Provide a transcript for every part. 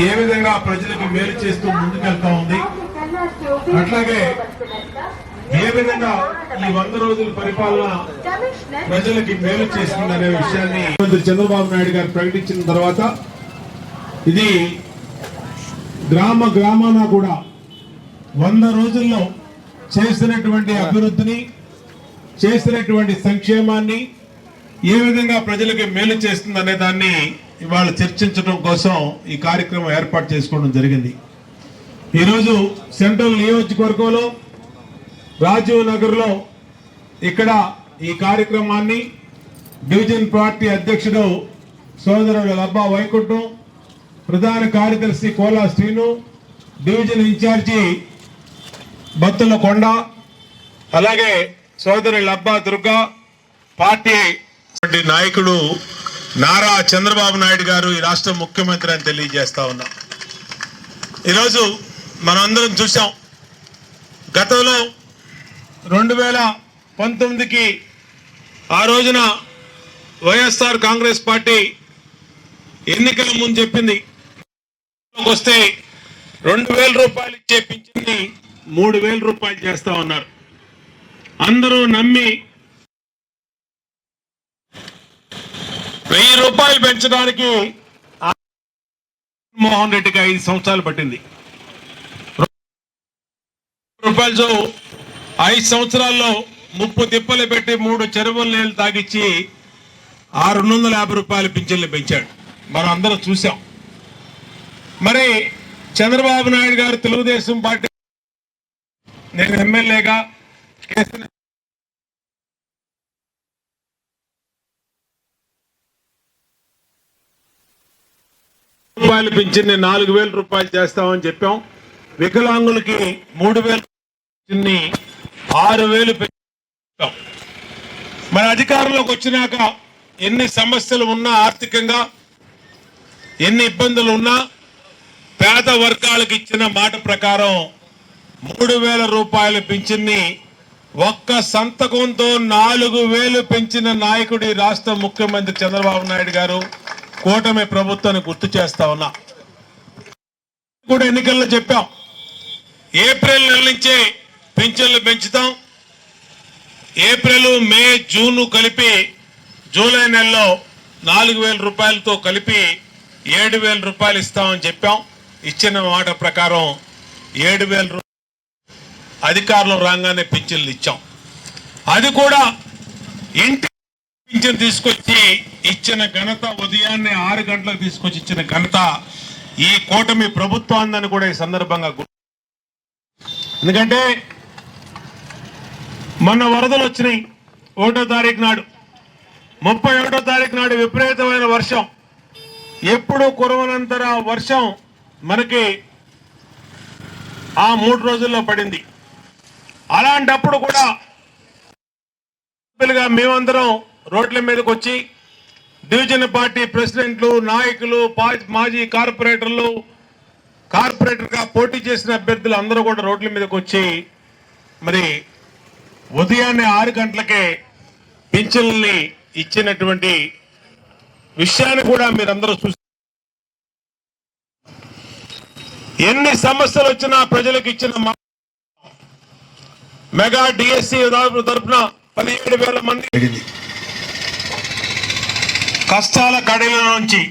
ఏ విధంగా ప్రజలకు మేలు చేస్తూ ముందుకెళ్తా ఉంది? అట్లాగే ఏ విధంగా ఈ వంద రోజుల పరిపాలన ప్రజలకి మేలు చేస్తుందనే విషయాన్ని ముఖ్యమంత్రి చంద్రబాబు నాయుడు గారు ప్రకటించిన తర్వాత ఇది గ్రామ గ్రామాన కూడా వంద రోజుల్లో చేసినటువంటి అభివృద్ధిని చేసినటువంటి సంక్షేమాన్ని ఏ విధంగా ప్రజలకి మేలు చేస్తుందనే దాన్ని ఇవాళ చర్చించడం కోసం ఈ కార్యక్రమం ఏర్పాటు చేసుకోవడం జరిగింది. ఈరోజు సెంట్రల్ నియోజకవర్గంలో రాజీవ్ నగర్లో ఇక్కడ ఈ కార్యక్రమాన్ని డివిజన్ పార్టీ అధ్యక్షుడు సోదరుడు లబ్బా వైకుంఠం ప్రధాన కార్యదర్శి కోలా శ్రీను డివిజన్ ఇన్ఛార్జి బత్తుల కొండ అలాగే సోదరి లబ్బా దుర్గా పార్టీ నాయకుడు నారా చంద్రబాబు నాయుడు గారు ఈ రాష్ట్ర ముఖ్యమంత్రి అని తెలియజేస్తా ఉన్నా. ఈరోజు మనందరం చూసాం గతంలో రెండు వేల పంతొమ్మిదికి ఆ రోజున వైఎస్ఆర్ కాంగ్రెస్ పార్టీ ఎన్నికల ముందు చెప్పింది వస్తే రెండు వేల రూపాయలు ఇచ్చే పింఛన్ని మూడు వేల రూపాయలు చేస్తా ఉన్నారు. అందరూ నమ్మి వెయ్యి రూపాయలు పెంచడానికి మోహన్ రెడ్డికి ఐదు సంవత్సరాలు పట్టింది. రూపాయలతో ఐదు సంవత్సరాల్లో ముప్పు తిప్పలు పెట్టి మూడు చెరువుల నీళ్ళు తాగిచ్చి ఆ రెండు వందల యాభై రూపాయలు పింఛన్లు పెంచాడు. మనం అందరం చూసాం మరి చంద్రబాబు నాయుడు గారు తెలుగుదేశం పార్టీ నేను ఎమ్మెల్యేగా కేసీఆర్ రూపాయలు పింఛన్ని నాలుగు వేల రూపాయలు చేస్తామని చెప్పాం. వికలాంగులకి మూడు వేల పింఛన్ని ఆరు వేలు పెంచాం మన అధికారంలోకి వచ్చినాక ఎన్ని సమస్యలు ఉన్నా ఆర్థికంగా ఎన్ని ఇబ్బందులు ఉన్నా పేద వర్గాలకు ఇచ్చిన మాట ప్రకారం మూడు వేల రూపాయల పింఛన్ని ఒక్క సంతకంతో నాలుగు వేలు పెంచిన నాయకుడి రాష్ట్ర ముఖ్యమంత్రి చంద్రబాబు నాయుడు గారు కూటమి ప్రభుత్వాన్ని గుర్తు చేస్తా ఉన్నా. కూడా ఎన్నికల్లో చెప్పాం. ఏప్రిల్ నెల నుంచే పింఛన్లు పెంచుతాం. ఏప్రిల్ మే జూన్ కలిపి జూలై నెలలో నాలుగు వేల రూపాయలతో కలిపి ఏడు వేల రూపాయలు ఇస్తామని చెప్పాం. ఇచ్చిన మాట ప్రకారం ఏడు వేల రూపాయలు అధికారులు రాగానే పింఛన్లు ఇచ్చాం. అది కూడా ఇంటి పింఛన్ తీసుకొచ్చి ఇచ్చిన ఘనత ఉదయాన్నే ఆరు గంటలకు తీసుకొచ్చి ఇచ్చిన ఘనత ఈ కూటమి ప్రభుత్వాన్ని కూడా ఈ సందర్భంగా ఎందుకంటే మొన్న వరదలు వచ్చినాయి. ఒకటో తారీఖు నాడు ముప్పై ఒకటో తారీఖు నాడు విపరీతమైన వర్షం. ఎప్పుడు కురవనంతర వర్షం మనకి ఆ మూడు రోజుల్లో పడింది. అలాంటప్పుడు కూడా మేమందరం రోడ్ల మీదకి వచ్చి డివిజన్ పార్టీ ప్రెసిడెంట్లు నాయకులు మాజీ కార్పొరేటర్లు కార్పొరేటర్గా పోటీ చేసిన అభ్యర్థులు అందరూ కూడా రోడ్ల మీదకి వచ్చి మరి ఉదయాన్నే ఆరు గంటలకే పింఛన్లని ఇచ్చినటువంటి విషయాన్ని కూడా మీరందరూ చూసి ఎన్ని సమస్యలు వచ్చినా ప్రజలకు ఇచ్చిన మెగా డిఎస్సి తరఫున పదిహేడు వేల మంది కష్టాల కడల నుంచి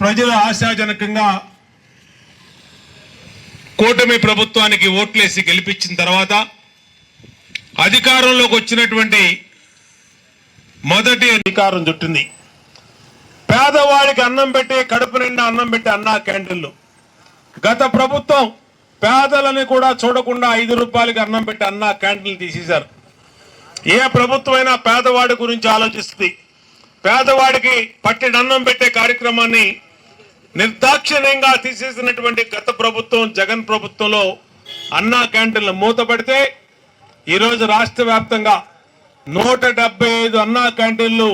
ప్రజలు ఆశాజనకంగా కూటమి ప్రభుత్వానికి ఓట్లేసి గెలిపించిన తర్వాత అధికారంలోకి వచ్చినటువంటి మొదటి అధికారం చుట్టింది. పేదవాడికి అన్నం పెట్టి కడుపు నిండా అన్నం పెట్టి అన్నా క్యాంటీన్లు. గత ప్రభుత్వం పేదలని కూడా చూడకుండా ఐదు రూపాయలకి అన్నం పెట్టి అన్నా క్యాంటీన్లు తీసేశారు. ఏ ప్రభుత్వమైనా పేదవాడి గురించి ఆలోచిస్తుంది. పేదవాడికి పట్టెడు అన్నం పెట్టే కార్యక్రమాన్ని నిర్దాక్షిణ్యంగా తీసేసినటువంటి గత ప్రభుత్వం జగన్ ప్రభుత్వంలో అన్నా క్యాంటీన్లు మూతపడితే ఈరోజు రాష్ట్ర వ్యాప్తంగా నూట డెబ్బై ఐదు అన్నా క్యాంటీన్లు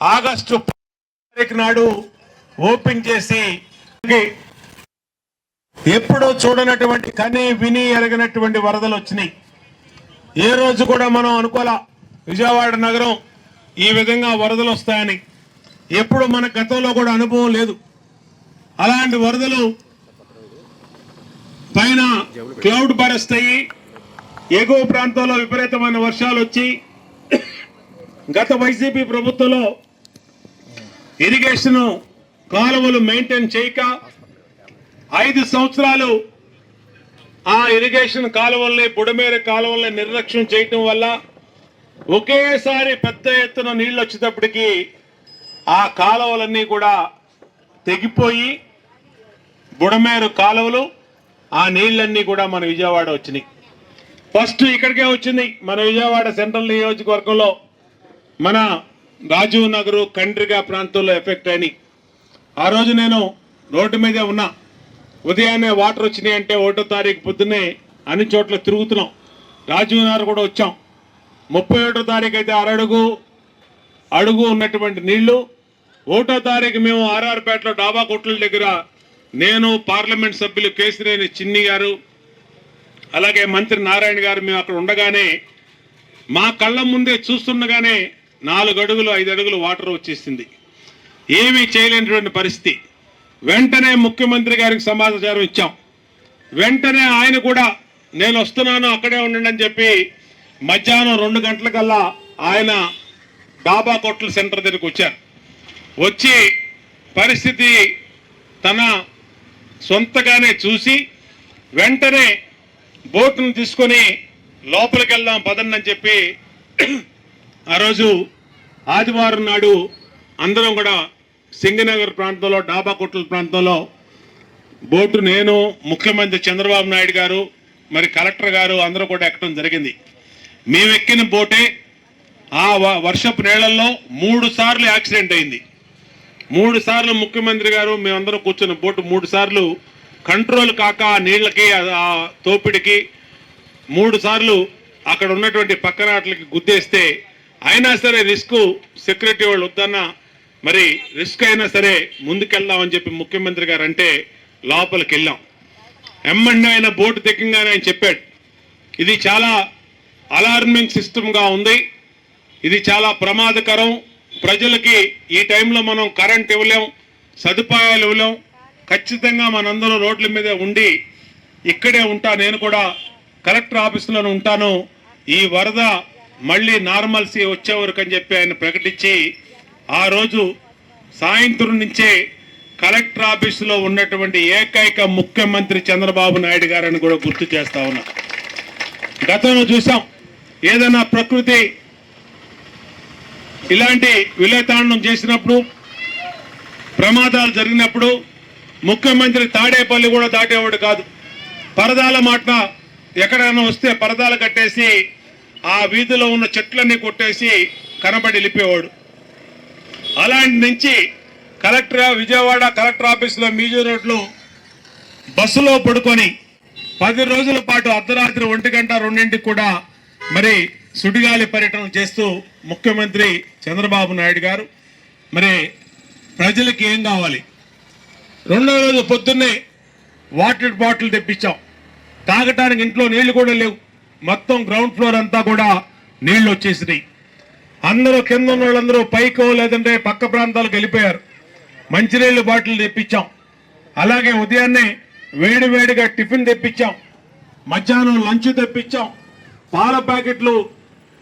ఆగస్టు తారీఖు నాడు ఓపెన్ చేసి ఎప్పుడూ చూడనటువంటి కని విని ఎరగనటువంటి వరదలు వచ్చినాయి. ఏ రోజు కూడా మనం అనుకోలే విజయవాడ నగరం ఈ విధంగా వరదలు వస్తాయని. ఎప్పుడు మన గతంలో కూడా అనుభవం లేదు. అలాంటి వరదలు పైన క్లౌడ్ బరస్ట్ అయ్యి ఎగువ ప్రాంతాల్లో విపరీతమైన వర్షాలు వచ్చి గత వైసీపీ ప్రభుత్వంలో ఇరిగేషన్ కాలువలు మెయింటైన్ చేయక ఐదు సంవత్సరాలు ఆ ఇరిగేషన్ కాలువల్ని బుడమేర కాలువల్ని నిర్లక్ష్యం చేయటం వల్ల ఒకేసారి పెద్ద ఎత్తున నీళ్ళు వచ్చేటప్పటికి ఆ కాలువలన్నీ కూడా తెగిపోయి బుడమేరు కాలువలు ఆ నీళ్ళన్నీ కూడా మన విజయవాడ వచ్చినాయి. ఫస్ట్ ఇక్కడికే వచ్చింది మన విజయవాడ సెంట్రల్ నియోజకవర్గంలో మన రాజీవ్ నగరు కండ్రిగా ప్రాంతంలో ఎఫెక్ట్ అయినాయి. ఆ రోజు నేను రోడ్డు మీదే ఉన్నా. ఉదయాన్నే వాటర్ వచ్చినాయి అంటే ఒకటో తారీఖు పొద్దున్నే అన్ని చోట్ల తిరుగుతున్నాం. రాజీవ్ నగర్ కూడా వచ్చాం. ముప్పై ఒకటో తారీఖు అయితే అరడుగు అడుగు ఉన్నటువంటి నీళ్ళు. ఒకటో తారీఖు మేము ఆర్ఆర్పేటలో డాబా కొట్ల దగ్గర నేను పార్లమెంట్ సభ్యులు కేసినేని చిన్ని గారు అలాగే మంత్రి నారాయణ గారు మేము అక్కడ ఉండగానే మా కళ్ళ ముందే చూస్తుండగానే నాలుగు అడుగులు ఐదు అడుగులు వాటర్ వచ్చేసింది. ఏమీ చేయలేనటువంటి పరిస్థితి. వెంటనే ముఖ్యమంత్రి గారికి సమాచారం ఇచ్చాం. వెంటనే ఆయన కూడా నేను వస్తున్నాను అక్కడే ఉండండి అని చెప్పి మధ్యాహ్నం రెండు గంటలకల్లా ఆయన డాబా కొట్ల సెంటర్ దగ్గరికి వచ్చారు. వచ్చి పరిస్థితి తన సొంతగానే చూసి వెంటనే బోటును తీసుకొని లోపలికి వెళ్దాం పదండి చెప్పి ఆ రోజు ఆదివారం నాడు అందరం కూడా సింగనగర్ ప్రాంతంలో డాబా కొట్ల ప్రాంతంలో బోటు నేను ముఖ్యమంత్రి చంద్రబాబు నాయుడు గారు మరి కలెక్టర్ గారు అందరూ కూడా ఎక్కడం జరిగింది. మేము ఎక్కిన బోటే ఆ వ- వర్షపు నీళ్ళలో మూడు సార్లు యాక్సిడెంట్ అయింది. మూడు సార్లు ముఖ్యమంత్రి గారు మేమందరం కూర్చున్న బోటు మూడు సార్లు కంట్రోల్ కాక ఆ నీళ్ళకి ఆ- తోపిడికి మూడు సార్లు అక్కడ ఉన్నటువంటి పక్కనాట్లకి గుద్దేస్తే అయినా సరే రిస్క్ సెక్యూరిటీ వాళ్ళు వద్దన్న మరి రిస్క్ అయినా సరే ముందుకెళ్దామని చెప్పి ముఖ్యమంత్రి గారు అంటే లోపలికి వెళ్ళాం ఎమ్మండి ఆయన బోటు దిగ్గంగానే ఆయన చెప్పాడు. ఇది చాలా అలార్మింగ్ సిస్టమ్గా ఉంది. ఇది చాలా ప్రమాదకరం. ప్రజలకి ఈ టైంలో మనం కరెంట్ ఇవ్వలేం సదుపాయాలు ఇవ్వలేం. ఖచ్చితంగా మనందరం రోడ్ల మీద ఉండి ఇక్కడే ఉంటా నేను కూడా కలెక్టర్ ఆఫీస్లోనే ఉంటాను. ఈ వరద మళ్ళీ నార్మల్సీ వచ్చే వరకు అని చెప్పి ఆయన ప్రకటించి ఆ రోజు సాయంత్రం నుంచే కలెక్టర్ ఆఫీసులో ఉన్నటువంటి ఏకైక ముఖ్యమంత్రి చంద్రబాబు నాయుడు గారని కూడా గుర్తు చేస్తా ఉన్నా. గతంలో చూసాం ఏదైనా ప్రకృతి ఇలాంటి విలేతాండం చేసినప్పుడు ప్రమాదాలు జరిగినప్పుడు ముఖ్యమంత్రి తాడేపల్లి కూడా దాటేవాడు కాదు. పరదాల మాట ఎక్కడైనా వస్తే పరదాలు కట్టేసి ఆ వీధిలో ఉన్న చెట్లన్నీ కొట్టేసి కనబడి వెళ్ళిపోయేవాడు అలాంటి నుంచి కలెక్టర్ విజయవాడ కలెక్టర్ ఆఫీసులో మీజో రోడ్లో బస్సులో పడుకొని పది రోజుల పాటు అర్ధరాత్రి ఒంటి గంట రెండింటికి కూడా మరి సుడిగాలి పర్యటన చేస్తూ ముఖ్యమంత్రి చంద్రబాబు నాయుడు గారు మరి ప్రజలకి ఏం కావాలి? రెండో రోజు పొద్దున్నే వాటర్ బాటిల్ తెప్పించాం. తాగటానికి ఇంట్లో నీళ్ళు కూడా లేవు. మొత్తం గ్రౌండ్ ఫ్లోర్ అంతా కూడా నీళ్ళు వచ్చేసినాయి. అందరూ కింద ఉన్న వాళ్ళందరూ పైకో లేదంటే పక్క ప్రాంతాలకు వెళ్ళిపోయారు. మంచినీళ్ళు బాటిల్ తెప్పించాం. అలాగే ఉదయాన్నే వేడి వేడిగా టిఫిన్ తెప్పించాం. మధ్యాహ్నం లంచ్ తెప్పించాం. పాల ప్యాకెట్లు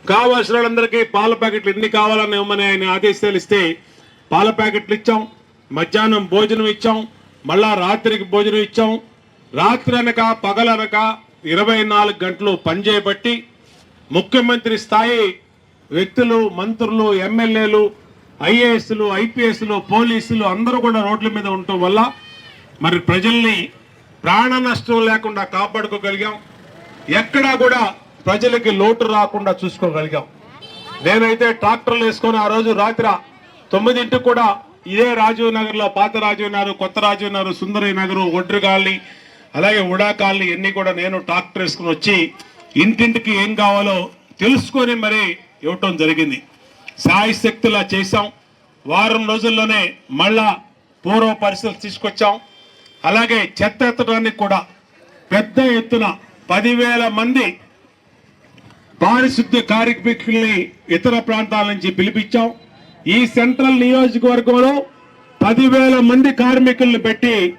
కావాల్సిన వాళ్ళందరికీ పాల ప్యాకెట్లు ఎన్ని కావాలని ఇవ్వమని ఆయన ఆదేశాలు ఇస్తే పాల ప్యాకెట్లు ఇచ్చాం మధ్యాహ్నం భోజనం ఇచ్చాం మళ్ళా రాత్రికి భోజనం ఇచ్చాం. రాత్రి అనక పగలనక ఇరవై నాలుగు గంటలు పనిచేయబట్టి ముఖ్యమంత్రి స్థాయి వ్యక్తులు మంత్రులు ఎమ్మెల్యేలు ఐఏఎస్లు ఐపీఎస్లు పోలీసులు అందరూ కూడా రోడ్ల మీద ఉండటం వల్ల మరి ప్రజల్ని ప్రాణ నష్టం లేకుండా కాపాడుకోగలిగాం. ఎక్కడా కూడా ప్రజలకి లోటు రాకుండా చూసుకోగలిగాం. నేనైతే ట్రాక్టర్లు వేసుకొని ఆ రోజు రాత్రి తొమ్మిదింటికి కూడా ఇదే రాజీవ్ నగర్లో పాత రాజీవ్ నగర్ కొత్త రాజీవ్ నగర్ సుందరి నగర్ ఒడ్రు కాలనీ అలాగే ఉడా కాలనీ ఇవన్నీ కూడా నేను ట్రాక్టర్ వేసుకుని వచ్చి ఇంటింటికి ఏం కావాలో తెలుసుకొని మరి ఇవ్వటం జరిగింది. సాయశక్తిలా చేశాం. వారం రోజుల్లోనే మళ్ళా పూర్వ పరిస్థితులు తీసుకొచ్చాం. అలాగే చెత్త ఎత్తడానికి కూడా పెద్ద ఎత్తున పదివేల మంది పారిశుద్ధ్య కార్మికుల్ని ఇతర ప్రాంతాల నుంచి పిలిపించాం. ఈ సెంట్రల్ నియోజకవర్గంలో పదివేల మంది కార్మికుల్ని పెట్టి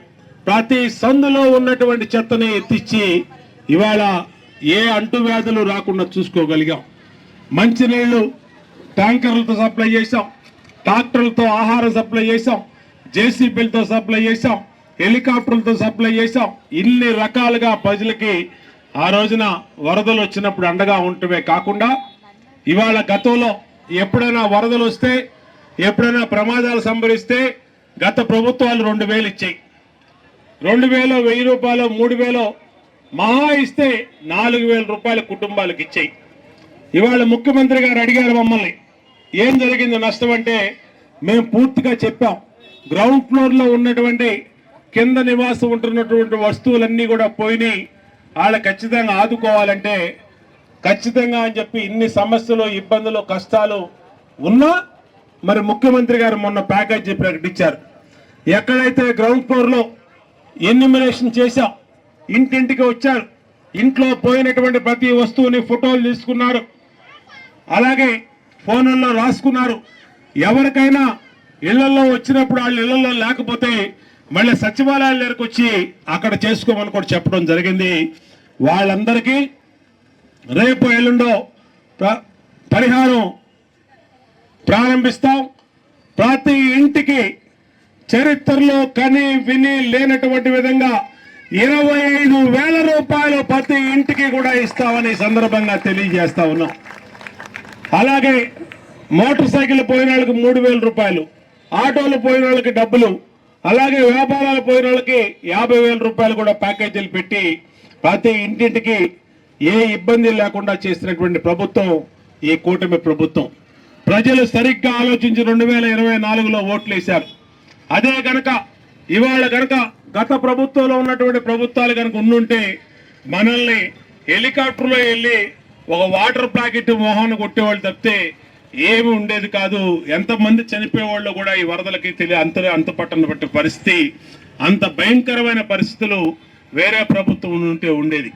ప్రతి సందులో ఉన్నటువంటి చెత్తని ఎత్తిచ్చి ఇవాళ ఏ అంటువ్యాధులు రాకుండా చూసుకోగలిగాం. మంచినీళ్ళు ట్యాంకర్లతో సప్లై చేశాం. ట్రాక్టర్లతో ఆహారం సప్లై చేశాం. జేసీబీలతో సప్లై చేశాం. హెలికాప్టర్లతో సప్లై చేశాం. ఇన్ని రకాలుగా ప్రజలకి ఆ రోజున వరదలు వచ్చినప్పుడు అండగా ఉండటమే కాకుండా ఇవాళ గతంలో ఎప్పుడైనా వరదలు వస్తే ఎప్పుడైనా ప్రమాదాలు సంభవిస్తే గత ప్రభుత్వాలు రెండు వేలు ఇచ్చాయి. రెండు వేలు వెయ్యి రూపాయలు మూడు వేలు మహా ఇస్తే నాలుగు వేల రూపాయల కుటుంబాలకు ఇచ్చాయి. ఇవాళ ముఖ్యమంత్రి గారు అడిగారు మమ్మల్ని ఏం జరిగింది నష్టం అంటే మేము పూర్తిగా చెప్పాం. గ్రౌండ్ ఫ్లోర్లో ఉన్నటువంటి కింద నివాసం ఉంటున్నటువంటి వస్తువులన్నీ కూడా పోయినాయి. వాళ్ళ ఖచ్చితంగా ఆదుకోవాలంటే ఖచ్చితంగా అని చెప్పి ఇన్ని సమస్యలు ఇబ్బందులు కష్టాలు ఉన్నా మరి ముఖ్యమంత్రి గారు మొన్న ప్యాకేజీ ప్రకటించారు ఎక్కడైతే గ్రౌండ్ ఫ్లోర్లో ఎన్యూమినేషన్ చేశాం ఇంటింటికి వచ్చారు. ఇంట్లో పోయినటువంటి ప్రతి వస్తువుని ఫోటోలు తీసుకున్నారు. అలాగే ఫోన్లలో రాసుకున్నారు. ఎవరికైనా ఇళ్ళలో వచ్చినప్పుడు వాళ్ళ ఇళ్ళలో లేకపోతే మళ్ళీ సచివాలయాల దగ్గరకు వచ్చి అక్కడ చేసుకోమని కూడా చెప్పడం జరిగింది. వాళ్ళందరికీ రేపు ఎల్లుండో పరిహారం ప్రారంభిస్తాం. ప్రతి ఇంటికి చరిత్రలో కని విని లేనటువంటి విధంగా ఇరవై ఐదు వేల రూపాయలు ప్రతి ఇంటికి కూడా ఇస్తామని సందర్భంగా తెలియజేస్తా ఉన్నాం. అలాగే మోటార్ సైకిల్ పోయిన వాళ్ళకి మూడు వేల రూపాయలు ఆటోలు పోయిన వాళ్ళకి డబ్బులు అలాగే వ్యాపారాలు పోయిన వాళ్ళకి యాభై వేల రూపాయలు కూడా ప్యాకేజీలు పెట్టి ప్రతి ఇంటింటికి ఏ ఇబ్బంది లేకుండా చేసినటువంటి ప్రభుత్వం ఈ కూటమి ప్రభుత్వం. ప్రజలు సరిగ్గా ఆలోచించి రెండు వేల ఇరవై నాలుగులో ఓట్లు వేశారు. అదే కనుక ఇవాళ గనక గత ప్రభుత్వంలో ఉన్నటువంటి ప్రభుత్వాలు కనుక ఉండుంటే మనల్ని హెలికాప్టర్లో వెళ్ళి ఒక వాటర్ ప్యాకెట్ మొహాన్ని కొట్టేవాళ్ళు తప్పితే ఏమి ఉండేది కాదు. ఎంతమంది చనిపోయేవాళ్ళు కూడా ఈ వరదలకి తెలియ అంత అంత పట్టణ పట్టే పరిస్థితి అంత భయంకరమైన పరిస్థితులు వేరే ప్రభుత్వం ఉంటే ఉండేది.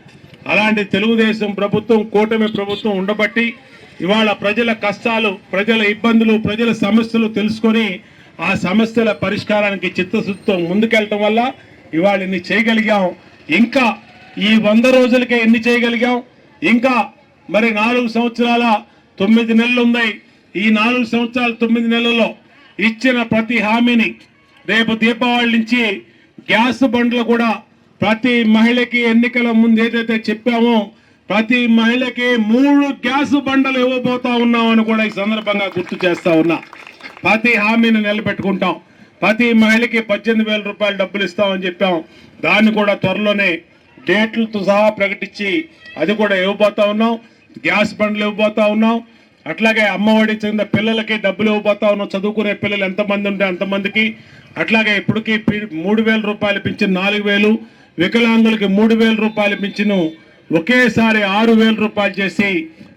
అలాంటి తెలుగుదేశం ప్రభుత్వం కూటమి ప్రభుత్వం ఉండబట్టి ఇవాళ ప్రజల కష్టాలు ప్రజల ఇబ్బందులు ప్రజల సమస్యలు తెలుసుకొని ఆ సమస్యల పరిష్కారానికి చిత్తశుద్ధితో ముందుకెళ్ళటం వల్ల ఇవాళ ఇన్ని చేయగలిగాం. ఇంకా ఈ వంద రోజులకే ఎన్ని చేయగలిగాం. ఇంకా మరి నాలుగు సంవత్సరాల తొమ్మిది నెలలు ఉన్నాయి ఈ నాలుగు సంవత్సరాల తొమ్మిది నెలల్లో ఇచ్చిన ప్రతి హామీని రేపు దీపావళి నుంచి గ్యాస్ బండ్లు కూడా ప్రతి మహిళకి ఎన్నికల ముందు ఏదైతే చెప్పామో ప్రతి మహిళకి మూడు గ్యాస్ బండలు ఇవ్వబోతా ఉన్నామని కూడా ఈ సందర్భంగా గుర్తు చేస్తా ఉన్నా. ప్రతి హామీని నిలబెట్టుకుంటాం. ప్రతి మహిళకి పద్దెనిమిది వేల రూపాయలు డబ్బులు ఇస్తామని చెప్పాం. దాన్ని కూడా త్వరలోనే డేట్లతో సహా ప్రకటించి అది కూడా ఇవ్వబోతా ఉన్నాం. గ్యాస్ బండ్లు ఇవ్వబోతా ఉన్నాం. అట్లాగే అమ్మఒడి చెందిన పిల్లలకి డబ్బులు ఇవ్వబోతా ఉన్నాం చదువుకునే పిల్లలు ఎంతమంది ఉంటే అంతమందికి. అట్లాగే ఇప్పటికి పి- మూడు వేల రూపాయలు పెంచిన నాలుగు వేలు వికలాంగులకి మూడు వేల రూపాయలు పెంచిన ఒకేసారి ఆరు వేల రూపాయలు చేసి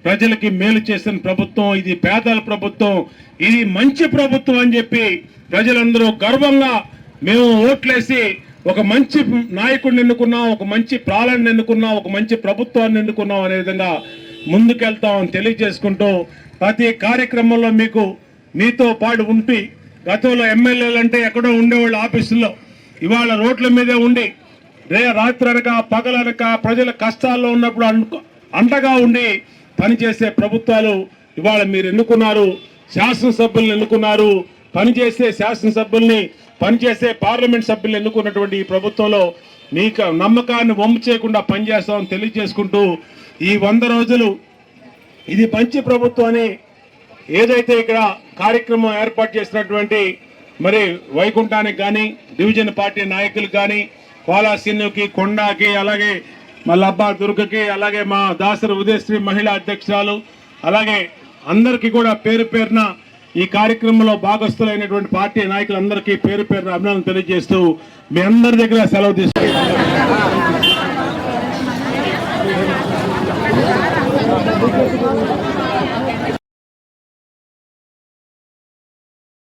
ప్రజలకి మేలు చేసిన ప్రభుత్వం ఇది పేదల ప్రభుత్వం ఇది మంచి ప్రభుత్వం అని చెప్పి ప్రజలందరూ గర్వంగా మేము ఓట్లేసి ఒక మంచి నాయకుడిని ఎన్నుకున్నాం ఒక మంచి ప్రాణాన్ని ఎన్నుకున్నాం ఒక మంచి ప్రభుత్వాన్ని ఎన్నుకున్నాం అనే విధంగా ముందుకెళ్తామని తెలియజేసుకుంటూ ప్రతి కార్యక్రమంలో మీకు మీతో పాటు ఉండి గతంలో ఎమ్మెల్యేలు అంటే ఎక్కడో ఉండేవాళ్ళు ఆఫీసుల్లో. ఇవాళ రోడ్ల మీదే ఉండి రే రాత్రి అనక పగలనక ప్రజల కష్టాల్లో ఉన్నప్పుడు అండగా ఉండి పనిచేసే ప్రభుత్వాలు ఇవాళ మీరు ఎన్నుకున్నారు శాసనసభ్యులను ఎన్నుకున్నారు పనిచేసే శాసనసభ్యుల్ని పనిచేసే పార్లమెంట్ సభ్యులు ఎన్నుకున్నటువంటి ఈ ప్రభుత్వంలో మీకు నమ్మకాన్ని వమ్ము చేయకుండా పనిచేస్తామని తెలియజేసుకుంటూ ఈ వంద రోజులు ఇది మంచి ప్రభుత్వం అని ఏదైతే ఇక్కడ కార్యక్రమం ఏర్పాటు చేసినటువంటి మరి వైకుంఠానికి కానీ డివిజన్ పార్టీ నాయకులకు కానీ కోలాసిన్నుకి కొండాకి అలాగే మల్లబ్బా దుర్గకి అలాగే మా దాసరి ఉదయశ్రీ మహిళా అధ్యక్షురాలు అలాగే అందరికీ కూడా పేరు పేరున ఈ కార్యక్రమంలో భాగస్థులైనటువంటి పార్టీ నాయకులందరికీ పేరు పేరున అభినందనలు తెలియజేస్తూ మీ అందరి దగ్గర సెలవు తీసుకుంటాం Thank you.